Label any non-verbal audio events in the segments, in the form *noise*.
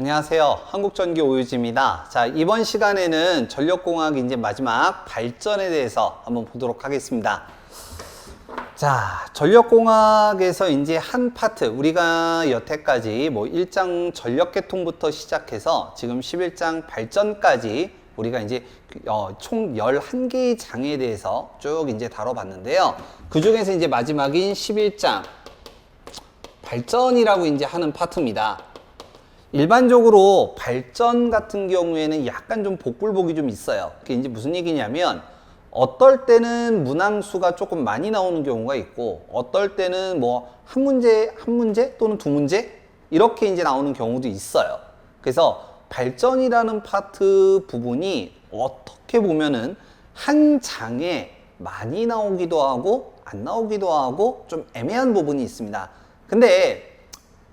안녕하세요. 한국전기 오유지입니다. 자, 이번 시간에는 전력공학 이제 마지막 발전에 대해서 한번 보도록 하겠습니다. 자, 전력공학에서 이제 한 파트, 우리가 여태까지 뭐 1장 전력계통부터 시작해서 지금 11장 발전까지 우리가 이제 어, 총 11개의 장에 대해서 쭉 이제 다뤄봤는데요. 그 중에서 이제 마지막인 11장 발전이라고 이제 하는 파트입니다. 일반적으로 발전 같은 경우에는 약간 좀 복불복이 좀 있어요. 그게 이제 무슨 얘기냐면 어떨 때는 문항수가 조금 많이 나오는 경우가 있고 어떨 때는 뭐 한 문제 한 문제 또는 두 문제 이렇게 이제 나오는 경우도 있어요. 그래서 발전이라는 파트 부분이 어떻게 보면은 한 장에 많이 나오기도 하고 안 나오기도 하고 좀 애매한 부분이 있습니다. 근데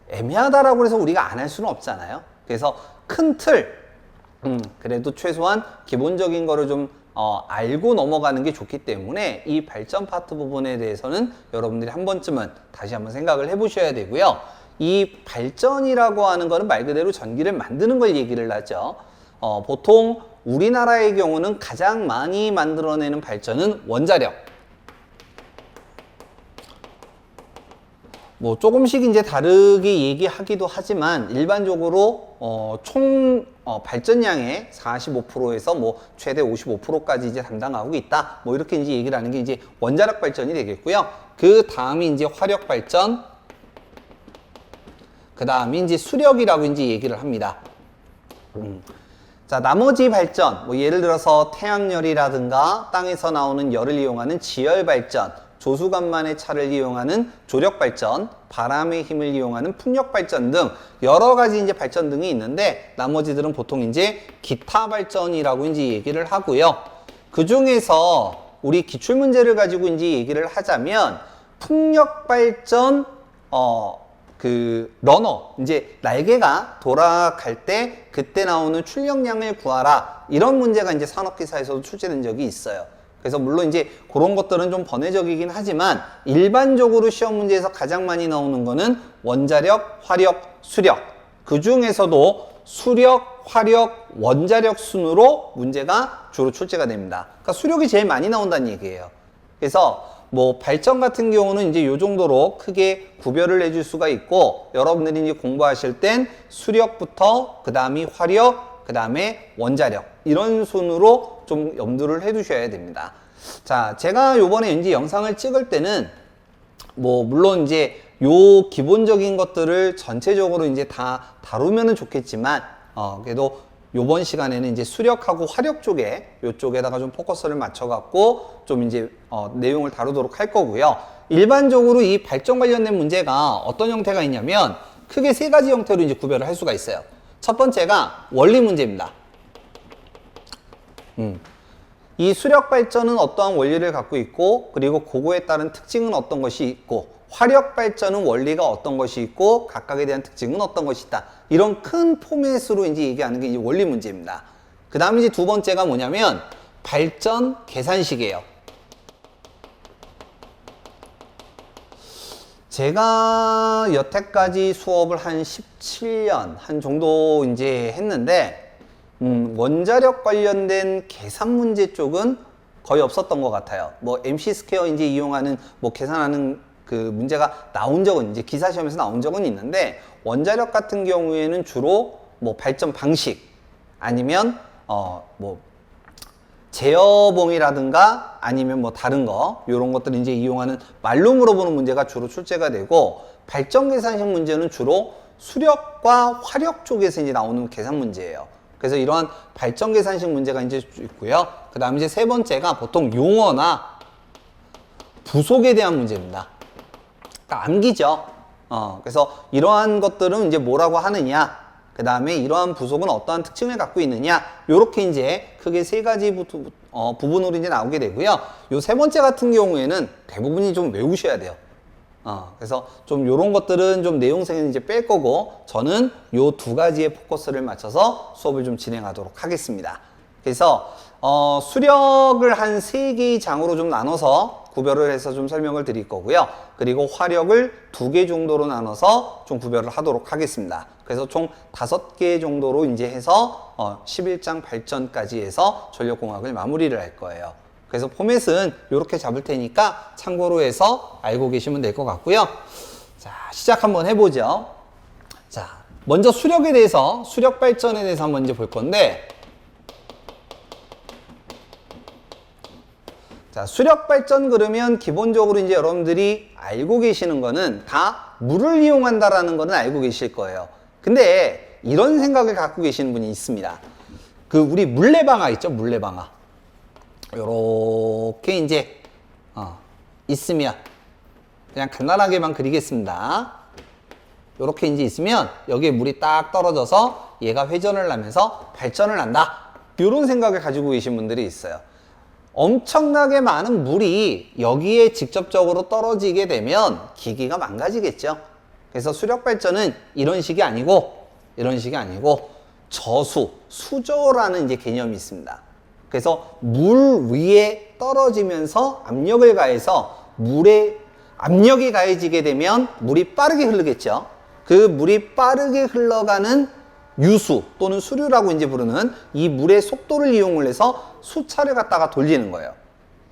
애매하다라고 해서 우리가 안 할 수는 없잖아요. 그래서 큰 틀, 음, 그래도 최소한 기본적인 거를 좀 어, 알고 넘어가는 게 좋기 때문에 이 발전 파트 부분에 대해서는 여러분들이 한 번쯤은 다시 한번 생각을 해보셔야 되고요. 이 발전이라고 하는 거는 말 그대로 전기를 만드는 걸 얘기를 하죠. 어, 보통 우리나라의 경우는 가장 많이 만들어내는 발전은 원자력. 뭐 조금씩 이제 다르게 얘기하기도 하지만 일반적으로 어, 총 어, 발전량의 45%에서 뭐 최대 55%까지 이제 담당하고 있다. 뭐 이렇게 이제 얘기를 하는 게 이제 원자력 발전이 되겠고요. 그 다음이 이제 화력 발전, 그 다음이 이제 수력이라고 이제 얘기를 합니다. 음. 자, 나머지 발전, 뭐 예를 들어서 태양열이라든가 땅에서 나오는 열을 이용하는 지열 발전, 조수간만의 차를 이용하는 조력 발전, 바람의 힘을 이용하는 풍력 발전 등 여러 가지 이제 발전 등이 있는데 나머지들은 보통 이제 기타 발전이라고 이제 얘기를 하고요. 그 중에서 우리 기출 문제를 가지고 이제 얘기를 하자면 풍력 발전 어 그 러너 이제 날개가 돌아갈 때 그때 나오는 출력량을 구하라 이런 문제가 이제 산업기사에서도 출제된 적이 있어요. 그래서 물론 이제 그런 것들은 좀 번외적이긴 하지만 일반적으로 시험 문제에서 가장 많이 나오는 거는 원자력, 화력, 수력. 그 중에서도 수력, 화력, 원자력 순으로 문제가 주로 출제가 됩니다. 그러니까 수력이 제일 많이 나온다는 얘기예요. 그래서 뭐 발전 같은 경우는 이제 요 정도로 크게 구별을 해줄 수가 있고 여러분들이 이제 공부하실 땐 수력부터 그 다음이 화력, 그 다음에 원자력 이런 순으로 좀 염두를 해 두셔야 됩니다. 자, 제가 요번에 이제 영상을 찍을 때는 뭐 물론 이제 요 기본적인 것들을 전체적으로 이제 다 다루면은 좋겠지만 어 그래도 요번 시간에는 이제 수력하고 화력 쪽에 요쪽에다가 좀 포커스를 맞춰 갖고 좀 이제 어 내용을 다루도록 할 거고요. 일반적으로 이 발전 관련된 문제가 어떤 형태가 있냐면 크게 세 가지 형태로 이제 구별을 할 수가 있어요. 첫 번째가 원리 문제입니다. 음. 이 수력 발전은 어떠한 원리를 갖고 있고 그리고 그거에 따른 특징은 어떤 것이 있고 화력 발전은 원리가 어떤 것이 있고 각각에 대한 특징은 어떤 것이 있다. 이런 큰 포맷으로 이제 얘기하는 게 이제 원리 문제입니다. 그 다음에 이제 두 번째가 뭐냐면 발전 계산식이에요. 제가 여태까지 수업을 한 17년 한 정도 이제 했는데 음, 원자력 관련된 계산 문제 쪽은 거의 없었던 것 같아요. 뭐 MC 스퀘어 이제 이용하는 뭐 계산하는 그 문제가 나온 적은 이제 기사 시험에서 나온 적은 있는데 원자력 같은 경우에는 주로 뭐 발전 방식 아니면 어 뭐 제어봉이라든가 아니면 뭐 다른 거 이런 것들을 이제 이용하는 말로 물어보는 문제가 주로 출제가 되고 발전 계산식 문제는 주로 수력과 화력 쪽에서 이제 나오는 계산 문제예요. 그래서 이러한 발전 계산식 문제가 이제 있고요. 그 다음에 이제 세 번째가 보통 용어나 부속에 대한 문제입니다. 그러니까 암기죠. 어, 그래서 이러한 것들은 이제 뭐라고 하느냐. 그 다음에 이러한 부속은 어떠한 특징을 갖고 있느냐. 요렇게 이제 크게 세 가지 부, 어, 부분으로 이제 나오게 되고요. 요 세 번째 같은 경우에는 대부분이 좀 외우셔야 돼요. 어, 그래서 좀 요런 것들은 좀 내용생은 이제 뺄 거고 저는 요 두 가지의 포커스를 맞춰서 수업을 좀 진행하도록 하겠습니다. 그래서 어, 수력을 한 세 개의 장으로 좀 나눠서 구별을 해서 좀 설명을 드릴 거고요. 그리고 화력을 두 개 정도로 나눠서 좀 구별을 하도록 하겠습니다. 그래서 총 다섯 개 정도로 이제 해서 어, 11장 발전까지 해서 전력공학을 마무리를 할 거예요. 그래서 포맷은 이렇게 잡을 테니까 참고로 해서 알고 계시면 될 것 같고요. 자, 시작 한번 해보죠. 자, 먼저 수력에 대해서, 수력 발전에 대해서 한번 이제 볼 건데, 자, 수력 발전 그러면 기본적으로 이제 여러분들이 알고 계시는 거는 다 물을 이용한다라는 거는 알고 계실 거예요. 근데 이런 생각을 갖고 계시는 분이 있습니다. 그 우리 물레방아 있죠? 물레방아. 요렇게 이제 어, 있으면 그냥 간단하게만 그리겠습니다. 요렇게 이제 있으면 여기에 물이 딱 떨어져서 얘가 회전을 하면서 발전을 한다. 이런 생각을 가지고 계신 분들이 있어요. 엄청나게 많은 물이 여기에 직접적으로 떨어지게 되면 기기가 망가지겠죠. 그래서 수력 발전은 이런 식이 아니고 이런 식이 아니고 저수, 수조라는 이제 개념이 있습니다. 그래서 물 위에 떨어지면서 압력을 가해서 물에 압력이 가해지게 되면 물이 빠르게 흐르겠죠. 그 물이 빠르게 흘러가는 유수 또는 수류라고 이제 부르는 이 물의 속도를 이용을 해서 수차를 갖다가 돌리는 거예요.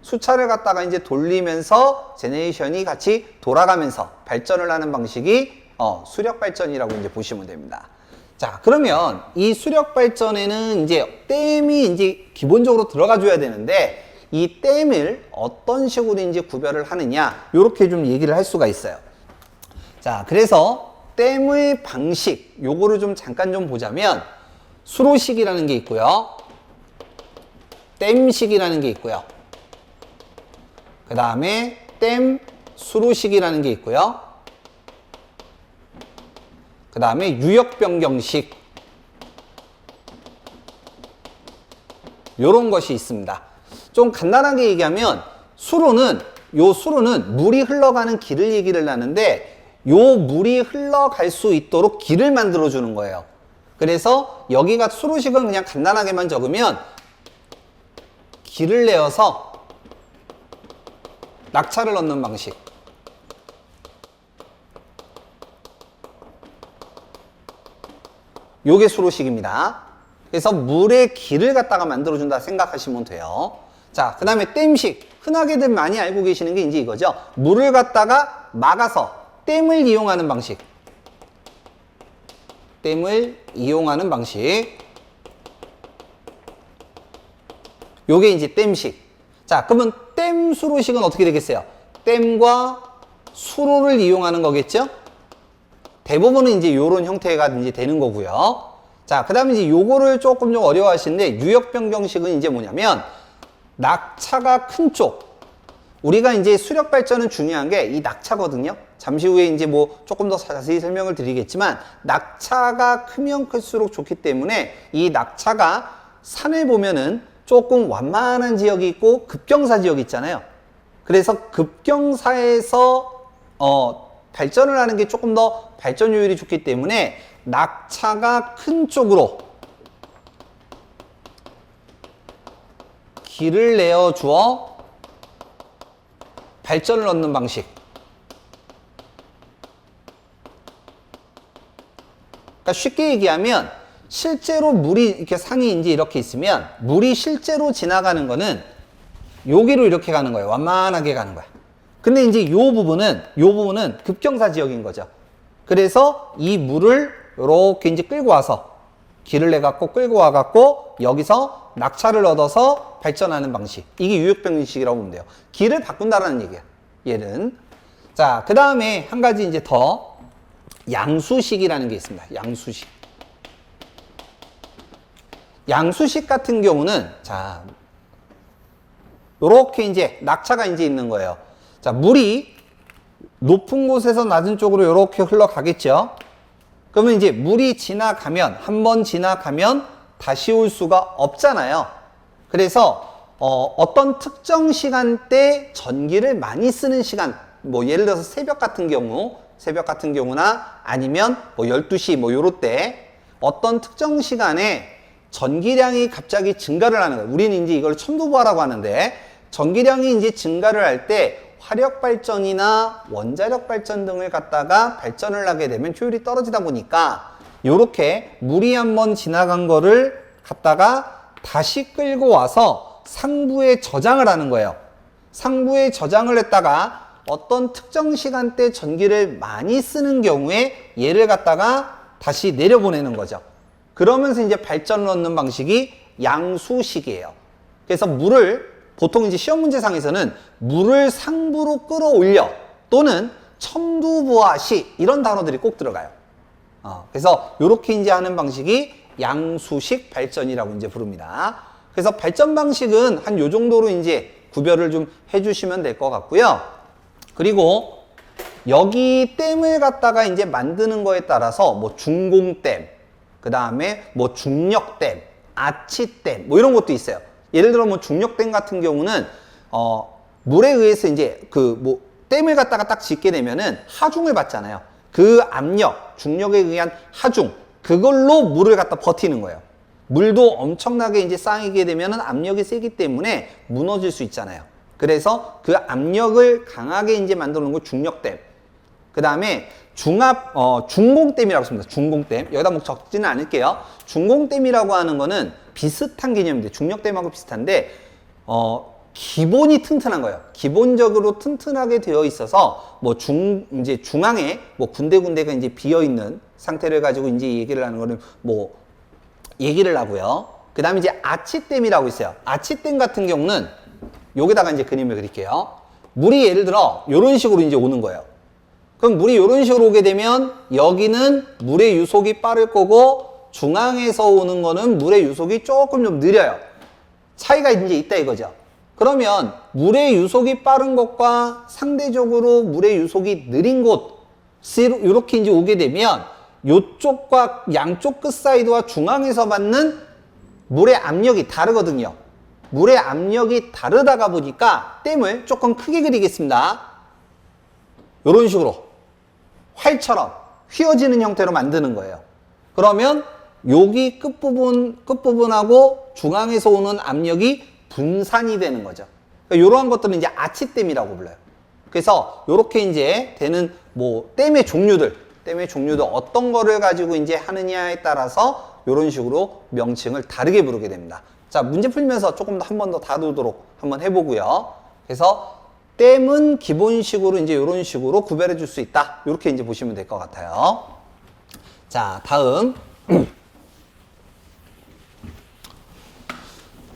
수차를 갖다가 이제 돌리면서 제네레이션이 같이 돌아가면서 발전을 하는 방식이 어, 수력 발전이라고 이제 보시면 됩니다. 자, 그러면 이 수력 발전에는 이제 댐이 이제 기본적으로 들어가 줘야 되는데 이 댐을 어떤 식으로 이제 구별을 하느냐, 이렇게 좀 얘기를 할 수가 있어요. 자, 그래서 댐의 방식, 요거를 좀 잠깐 좀 보자면 수로식이라는 게 있고요. 댐식이라는 게 있고요. 그 다음에 댐 수로식이라는 게 있고요. 그 다음에 유역 변경식 요런 것이 있습니다. 좀 간단하게 얘기하면 수로는 요 수로는 물이 흘러가는 길을 얘기를 하는데 요 물이 흘러갈 수 있도록 길을 만들어 주는 거예요. 그래서 여기가 수로식은 그냥 간단하게만 적으면 길을 내어서 낙차를 넣는 방식. 요게 수로식입니다. 그래서 물의 길을 갖다가 만들어준다 생각하시면 돼요. 자, 그 다음에 댐식. 흔하게들 많이 알고 계시는 게 이제 이거죠. 물을 갖다가 막아서 댐을 이용하는 방식. 댐을 이용하는 방식. 요게 이제 댐식. 자, 그러면 댐 수로식은 어떻게 되겠어요? 댐과 수로를 이용하는 거겠죠? 대부분은 이제 요런 형태가 이제 되는 거고요. 자, 그 다음에 이제 요거를 조금 좀 어려워하시는데 유역 변경식은 이제 뭐냐면 낙차가 큰 쪽. 우리가 이제 수력 발전은 중요한 게 이 낙차거든요. 잠시 후에 이제 뭐 조금 더 자세히 설명을 드리겠지만 낙차가 크면 클수록 좋기 때문에 이 낙차가 산을 보면은 조금 완만한 지역이 있고 급경사 지역이 있잖아요. 그래서 급경사에서 어, 발전을 하는 게 조금 더 발전 효율이 좋기 때문에 낙차가 큰 쪽으로 길을 내어 주어 발전을 얻는 방식. 그러니까 쉽게 얘기하면 실제로 물이 이렇게 상이 이제 이렇게 있으면 물이 실제로 지나가는 거는 여기로 이렇게 가는 거예요. 완만하게 가는 거야. 근데 이제 요 부분은 요 부분은 급경사 지역인 거죠. 그래서 이 물을 이렇게 이제 끌고 와서 길을 내 갖고 끌고 와 갖고 여기서 낙차를 얻어서 발전하는 방식. 이게 유역병식이라고 보면 돼요. 길을 바꾼다라는 얘기야. 얘는. 자, 그 다음에 한 가지 이제 더 양수식이라는 게 있습니다. 양수식. 양수식 같은 경우는 자, 요렇게 이제 낙차가 이제 있는 거예요. 자, 물이 높은 곳에서 낮은 쪽으로 이렇게 흘러가겠죠. 그러면 이제 물이 지나가면 한 번 지나가면 다시 올 수가 없잖아요. 그래서 어, 떤 특정 시간대 전기를 많이 쓰는 시간, 뭐 예를 들어서 새벽 같은 경우, 새벽 같은 경우나 아니면 뭐 12시 뭐 요럴 때 어떤 특정 시간에 전기량이 갑자기 증가를 하는 거예요. 우리는 이제 이걸 첨도부하라고 하는데 전기량이 이제 증가를 할 때 화력 발전이나 원자력 발전 등을 갖다가 발전을 하게 되면 효율이 떨어지다 보니까 요렇게 물이 한번 지나간 거를 갖다가 다시 끌고 와서 상부에 저장을 하는 거예요. 상부에 저장을 했다가 어떤 특정 시간대 전기를 많이 쓰는 경우에 얘를 갖다가 다시 내려보내는 거죠. 그러면서 이제 발전을 얻는 방식이 양수식이에요. 그래서 물을 보통 이제 시험 문제상에서는 물을 상부로 끌어올려 또는 첨두부하시 이런 단어들이 꼭 들어가요. 어, 그래서 이렇게 이제 하는 방식이 양수식 발전이라고 이제 부릅니다. 그래서 발전 방식은 한 요 정도로 이제 구별을 좀 해주시면 될 것 같고요. 그리고 여기 댐을 갖다가 이제 만드는 거에 따라서 뭐 중공댐, 그 다음에 뭐 중력댐, 아치댐, 뭐 이런 것도 있어요. 예를 들어 뭐 중력댐 같은 경우는 어 물에 의해서 이제 그 뭐 댐을 갖다가 딱 짓게 되면은 하중을 받잖아요. 그 압력, 중력에 의한 하중, 그걸로 물을 갖다 버티는 거예요. 물도 엄청나게 이제 쌓이게 되면은 압력이 세기 때문에 무너질 수 있잖아요. 그래서 그 압력을 강하게 이제 만들어 놓은 거 중력댐. 그 다음에 중압, 어, 중공댐이라고 씁니다. 중공댐. 여기다 뭐 적지는 않을게요. 중공댐이라고 하는 거는 비슷한 개념인데, 중력댐하고 비슷한데, 어, 기본이 튼튼한 거예요. 기본적으로 튼튼하게 되어 있어서, 뭐 중, 이제 중앙에 뭐 군데군데가 이제 비어 있는 상태를 가지고 이제 얘기를 하는 거는 뭐, 얘기를 하고요. 그 다음에 이제 아치댐이라고 있어요. 아치댐 같은 경우는 여기다가 이제 그림을 그릴게요. 물이 예를 들어 이런 식으로 이제 오는 거예요. 그럼 물이 이런 식으로 오게 되면 여기는 물의 유속이 빠를 거고 중앙에서 오는 거는 물의 유속이 조금 좀 느려요. 차이가 이제 있다 이거죠. 그러면 물의 유속이 빠른 것과 상대적으로 물의 유속이 느린 곳 이렇게 이제 오게 되면 요쪽과 양쪽 끝 사이드와 중앙에서 받는 물의 압력이 다르거든요. 물의 압력이 다르다가 보니까 댐을 조금 크게 그리겠습니다. 이런 식으로 활처럼 휘어지는 형태로 만드는 거예요. 그러면 여기 끝부분, 끝부분하고 중앙에서 오는 압력이 분산이 되는 거죠. 그러니까 이러한 것들은 이제 아치댐이라고 불러요. 그래서 이렇게 이제 되는 뭐 댐의 종류들, 댐의 종류도 어떤 거를 가지고 이제 하느냐에 따라서 이런 식으로 명칭을 다르게 부르게 됩니다. 자, 문제 풀면서 조금 더 한 번 더 다루도록 한번 해보고요. 그래서 댐은 기본식으로 이제 이런 식으로 구별해 줄 수 있다. 이렇게 이제 보시면 될 것 같아요. 자, 다음. *clears throat*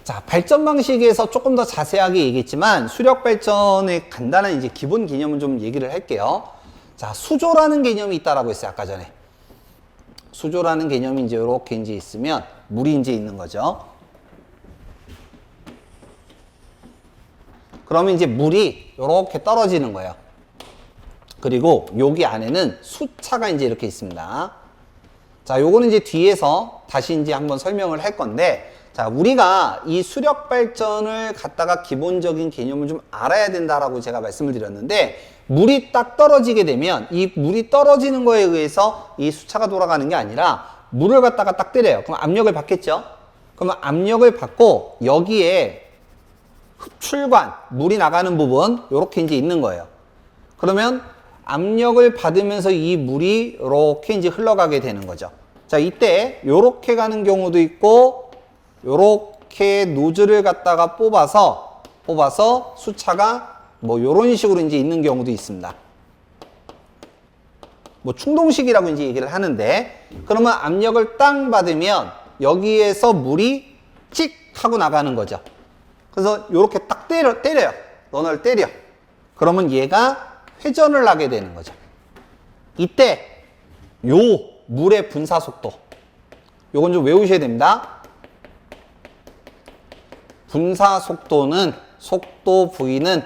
자, 발전 방식에서 조금 더 자세하게 얘기했지만 수력 발전의 간단한 이제 기본 개념을 좀 얘기를 할게요. 자, 수조라는 개념이 있다라고 했어요. 아까 전에. 수조라는 개념이 이제 이렇게 이제 있으면 물이 이제 있는 거죠. 그러면 이제 물이 이렇게 떨어지는 거예요. 그리고 여기 안에는 수차가 이제 이렇게 있습니다. 자, 요거는 이제 뒤에서 다시 이제 한번 설명을 할 건데, 자, 우리가 이 수력 발전을 갖다가 기본적인 개념을 좀 알아야 된다라고 제가 말씀을 드렸는데, 물이 딱 떨어지게 되면 이 물이 떨어지는 거에 의해서 이 수차가 돌아가는 게 아니라 물을 갖다가 딱 때려요. 그럼 압력을 받겠죠? 그러면 압력을 받고 여기에 흡출관, 물이 나가는 부분, 이렇게 이제 있는 거예요. 그러면 압력을 받으면서 이 물이 이렇게 이제 흘러가게 되는 거죠. 자, 이때 이렇게 가는 경우도 있고, 이렇게 노즐을 갖다가 뽑아서, 뽑아서 수차가 뭐 이런 식으로 이제 있는 경우도 있습니다. 뭐 충동식이라고 이제 얘기를 하는데, 그러면 압력을 땅 받으면 여기에서 물이 찍 하고 나가는 거죠. 그래서 이렇게 딱 때려, 때려요. 너널 때려. 그러면 얘가 회전을 하게 되는 거죠. 이때 요 물의 분사 속도 요건 좀 외우셔야 됩니다. 분사 속도는 속도 V는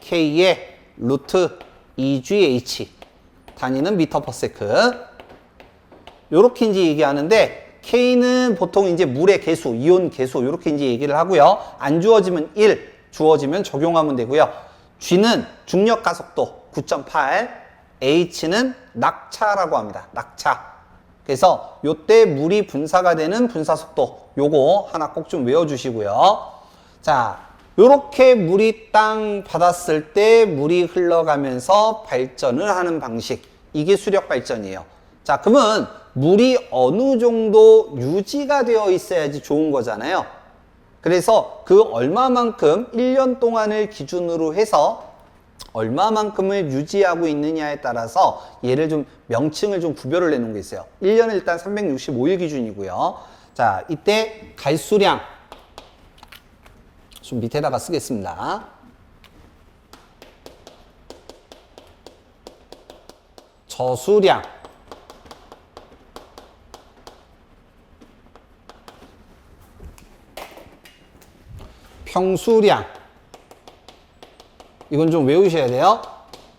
K의 루트 2GH 단위는 미터 퍼 세크 요렇게 이제 얘기하는데 K는 보통 이제 물의 개수, 이온 개수 이렇게 이제 얘기를 하고요. 안 주어지면 1, 주어지면 적용하면 되고요. G는 중력 가속도 9.8, H는 낙차라고 합니다. 낙차. 그래서 요때 물이 분사가 되는 분사 속도 요거 하나 꼭 좀 외워 주시고요. 자, 요렇게 물이 땅 받았을 때 물이 흘러가면서 발전을 하는 방식. 이게 수력 발전이에요. 자, 그러면 물이 어느 정도 유지가 되어 있어야지 좋은 거잖아요. 그래서 그 얼마만큼 1년 동안을 기준으로 해서 얼마만큼을 유지하고 있느냐에 따라서 얘를 좀 명칭을 좀 구별을 내놓은 게 있어요. 1년은 일단 365일 기준이고요. 자, 이때 갈수량 좀 밑에다가 쓰겠습니다. 저수량 평수량 이건 좀 외우셔야 돼요.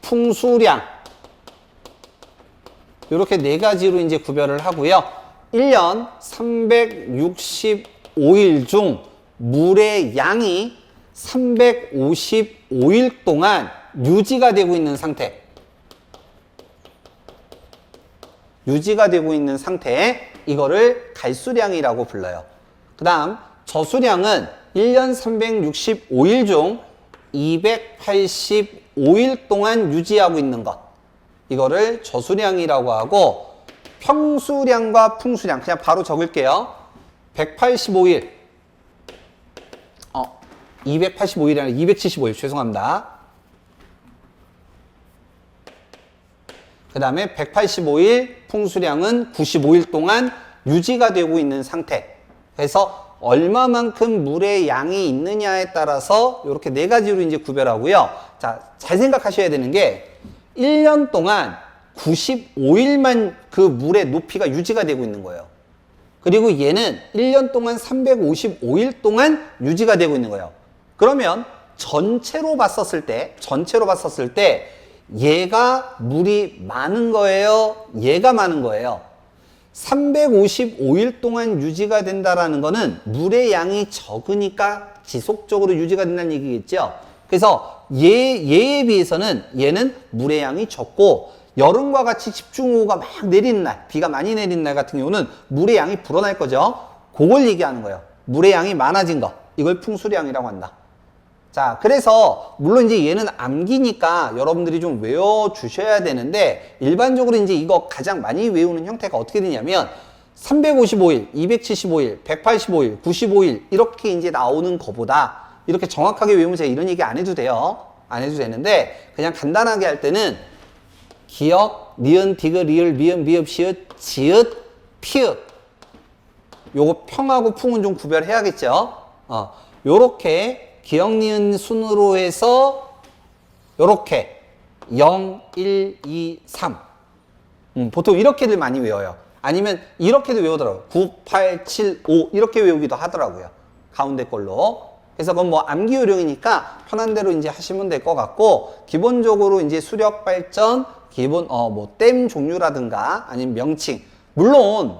풍수량 이렇게 네 가지로 이제 구별을 하고요. 1년 365일 중 물의 양이 355일 동안 유지가 되고 있는 상태. 유지가 되고 있는 상태. 이거를 갈수량이라고 불러요. 그 다음 저수량은 1년 365일 중 285일 동안 유지하고 있는 것. 이거를 저수량이라고 하고 평수량과 풍수량 그냥 바로 적을게요. 185일. 어, 285일이 아니라 275일. 죄송합니다. 그 다음에 185일 풍수량은 95일 동안 유지가 되고 있는 상태. 그래서 얼마만큼 물의 양이 있느냐에 따라서 이렇게 네 가지로 이제 구별하고요. 자, 잘 생각하셔야 되는 게 1년 동안 95일만 그 물의 높이가 유지가 되고 있는 거예요. 그리고 얘는 1년 동안 355일 동안 유지가 되고 있는 거예요. 그러면 전체로 봤었을 때, 전체로 봤었을 때 얘가 물이 많은 거예요? 얘가 많은 거예요? 355일 동안 유지가 된다라는 거는 물의 양이 적으니까 지속적으로 유지가 된다는 얘기겠죠. 그래서 얘, 얘에 비해서는 얘는 물의 양이 적고 여름과 같이 집중호우가 막 내리는 날, 비가 많이 내리는 날 같은 경우는 물의 양이 불어날 거죠. 그걸 얘기하는 거예요. 물의 양이 많아진 거. 이걸 풍수량이라고 한다. 자, 그래서 물론 이제 얘는 암기니까 여러분들이 좀 외워 주셔야 되는데 일반적으로 이제 이거 가장 많이 외우는 형태가 어떻게 되냐면 355일, 275일, 185일, 95일 이렇게 이제 나오는 거보다 이렇게 정확하게 외우면 제가 이런 얘기 안 해도 돼요. 안 해도 되는데 그냥 간단하게 할 때는 기억, 니은, 디귿, 리을, 미음, 미읍, 시읒, 지읒, 피읒 요거 평하고 풍은 좀 구별해야겠죠. 어, 요렇게 기억, 니은 순으로 해서 요렇게 0, 1, 2, 3 음, 보통 이렇게들 많이 외워요. 아니면 이렇게도 외우더라고요. 9, 8, 7, 5 이렇게 외우기도 하더라고요. 가운데 걸로. 그래서 그건 뭐 암기 요령이니까 편한 대로 이제 하시면 될 것 같고 기본적으로 이제 수력 발전 기본 어 뭐 댐 종류라든가 아니면 명칭 물론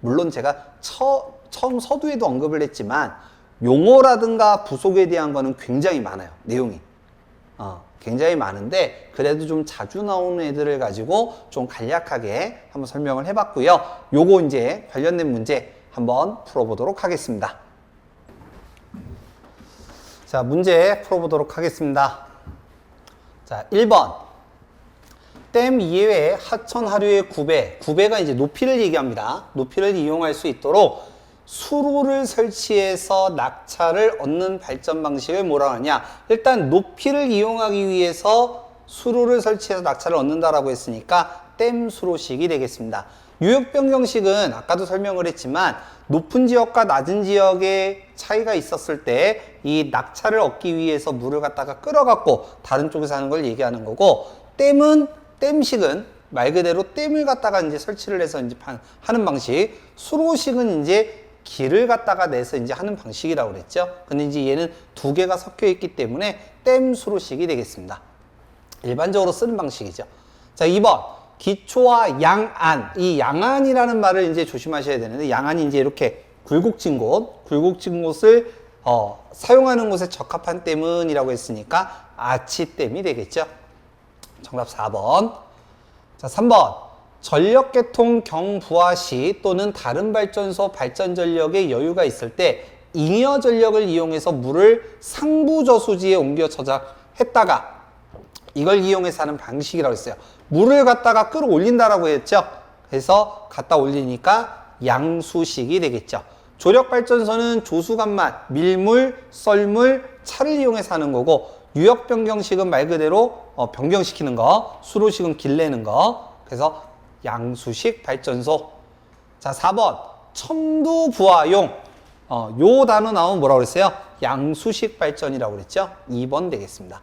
물론 제가 처, 처음 서두에도 언급을 했지만 용어라든가 부속에 대한 거는 굉장히 많아요. 내용이. 어, 굉장히 많은데 그래도 좀 자주 나오는 애들을 가지고 좀 간략하게 한번 설명을 해봤고요. 요거 이제 관련된 문제 한번 풀어보도록 하겠습니다. 자, 문제 풀어보도록 하겠습니다. 자, 1번. 댐 이외에 하천 하류의 구배, 구배가 이제 높이를 얘기합니다. 높이를 이용할 수 있도록 수로를 설치해서 낙차를 얻는 발전 방식을 뭐라 하냐? 일단 높이를 이용하기 위해서 수로를 설치해서 낙차를 얻는다라고 했으니까 댐 수로식이 되겠습니다. 유역 변경식은 아까도 설명을 했지만 높은 지역과 낮은 지역의 차이가 있었을 때 이 낙차를 얻기 위해서 물을 갖다가 끌어갖고 다른 쪽에서 하는 걸 얘기하는 거고 댐은 댐식은 말 그대로 댐을 갖다가 이제 설치를 해서 이제 하는 방식 수로식은 이제 길을 갖다가 내서 이제 하는 방식이라고 그랬죠. 근데 이제 얘는 두 개가 섞여 있기 때문에 댐 수로식이 되겠습니다. 일반적으로 쓰는 방식이죠. 자, 2번. 기초와 양안. 이 양안이라는 말을 이제 조심하셔야 되는데, 양안이 이제 이렇게 굴곡진 곳, 굴곡진 곳을 어, 사용하는 곳에 적합한 댐은이라고 했으니까 아치댐이 되겠죠. 정답 4번. 자, 3번. 전력계통 경부하 시 또는 다른 발전소 발전 전력에 여유가 있을 때 잉여 전력을 이용해서 물을 상부 저수지에 옮겨 저장했다가 이걸 이용해서 하는 방식이라고 했어요. 물을 갖다가 끌어올린다라고 했죠. 그래서 갖다 올리니까 양수식이 되겠죠. 조력발전소는 조수간만, 밀물, 썰물, 차를 이용해서 하는 거고 유역 변경식은 말 그대로 어, 변경시키는 거, 수로식은 길내는 거. 그래서 양수식 발전소. 자, 4번 첨두 부하용. 어, 요 단어 나오면 뭐라고 그랬어요? 양수식 발전이라고 그랬죠? 2번 되겠습니다.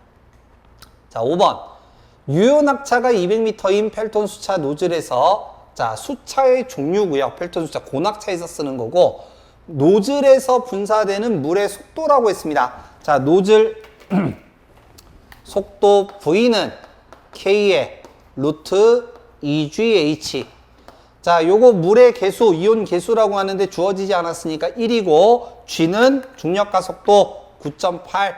자, 5번. 유효 낙차가 200m인 펠톤 수차 노즐에서 자, 수차의 종류고요. 펠톤 수차 고낙차에서 쓰는 거고 노즐에서 분사되는 물의 속도라고 했습니다. 자, 노즐 *clears throat* 속도 V는 K의 루트 2GH. 자, 요거 물의 개수, 이온 개수라고 하는데 주어지지 않았으니까 1이고 G는 중력 가 속도 9.8.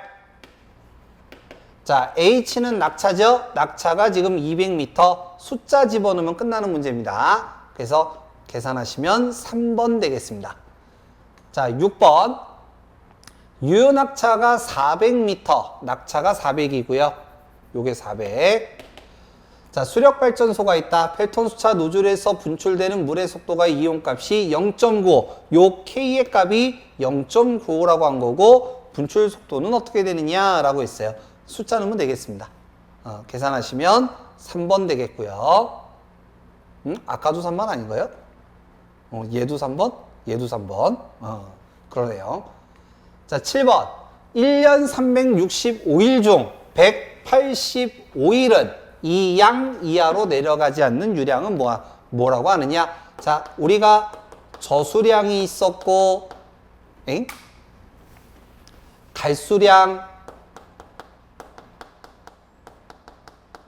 자, H는 낙차죠? 낙차가 지금 200m 숫자 집어넣으면 끝나는 문제입니다. 그래서 계산하시면 3번 되겠습니다. 자, 6번. 유효 낙차가 400m, 낙차가 400이고요. 요게 400. 자, 수력 발전소가 있다. 펠톤 수차 노즐에서 분출되는 물의 속도가 이온값이 0.95. 요 K의 값이 0.95라고 한 거고 분출 속도는 어떻게 되느냐라고 했어요. 숫자 넣으면 되겠습니다. 어, 계산하시면 3번 되겠고요. 음? 아까도 3번 아닌가요? 어, 얘도 3번? 얘도 3번. 어, 그러네요. 자, 7번. 1년 365일 중 185일은 이 양 이하로 내려가지 않는 유량은 뭐, 뭐라고 하느냐? 자, 우리가 저수량이 있었고, 엥? 갈수량,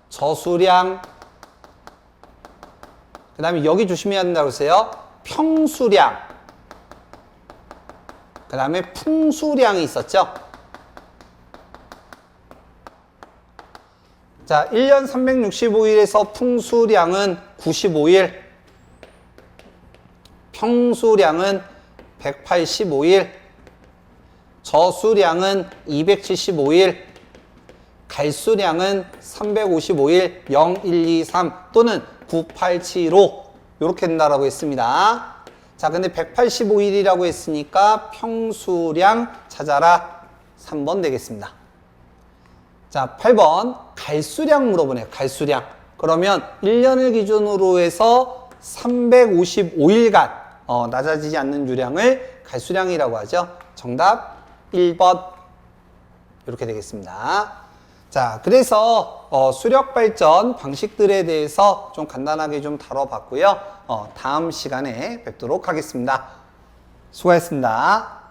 저수량, 그 다음에 여기 조심해야 된다고 했어요. 평수량, 그 다음에 풍수량이 있었죠. 자, 1년 365일에서 풍수량은 95일, 평수량은 185일, 저수량은 275일, 갈수량은 355일, 0, 1, 2, 3 또는 9, 8, 7, 5 이렇게 된다라고 했습니다. 자, 근데 185일이라고 했으니까 평수량 찾아라 3번 되겠습니다. 자, 8번 갈수량 물어보네요. 갈수량. 그러면 1년을 기준으로 해서 355일간 어, 낮아지지 않는 유량을 갈수량이라고 하죠. 정답 1번 이렇게 되겠습니다. 자, 그래서 어, 수력 발전 방식들에 대해서 좀 간단하게 좀 다뤄봤고요. 어, 다음 시간에 뵙도록 하겠습니다. 수고하셨습니다.